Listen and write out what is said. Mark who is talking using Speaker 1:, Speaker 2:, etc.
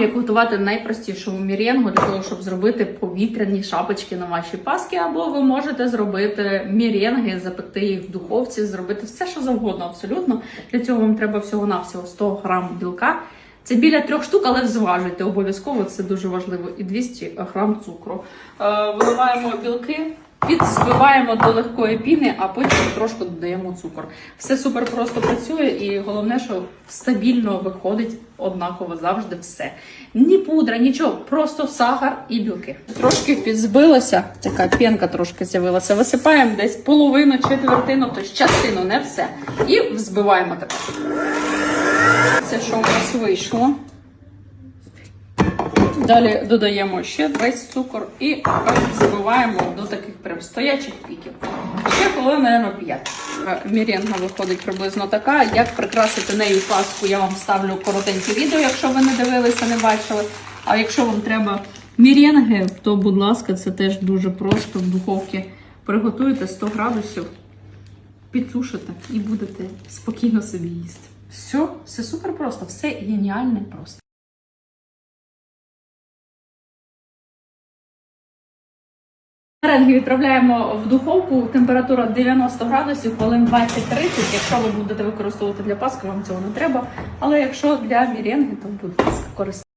Speaker 1: як готувати найпростішу мірєнгу для того, щоб зробити повітряні шапочки на ваші паски, або ви можете зробити мірєнги, запекти їх в духовці, зробити все, що завгодно, абсолютно. Для цього вам треба всього-навсього 100 грам білка. Це біля трьох штук, але зважуйте обов'язково, це дуже важливо. І 200 грам цукру. Е, виливаємо білки, підзбиваємо до легкої піни, а потім трошки додаємо цукор. Все супер просто працює, і головне, що стабільно виходить однаково завжди все. Ні пудра, нічого, просто сахар і білки. Трошки підзбилося, така пінка трошки з'явилася. Висипаємо десь половину, четвертину, тобто частину, не все. І взбиваємо тепер. Це що у нас вийшло. Далі додаємо ще весь цукор і збиваємо до таких прям стоячих піків. Ще хвилин, мабуть, 5. Міренга виходить приблизно така. Як прикрасити нею паску, я вам ставлю коротеньке відео, якщо ви не дивилися, не бачили. А якщо вам треба міренги, то, будь ласка, це теж дуже просто в духовці. Приготуєте 100 градусів, підсушите і будете спокійно собі їсти. Все, все супер просто, все геніальне просто. Меренги відправляємо в духовку, температура 90 градусів, хвилин 20-30. Якщо ви будете використовувати для паски, вам цього не треба. Але якщо для міренги, то будь ласка, користуйтесь.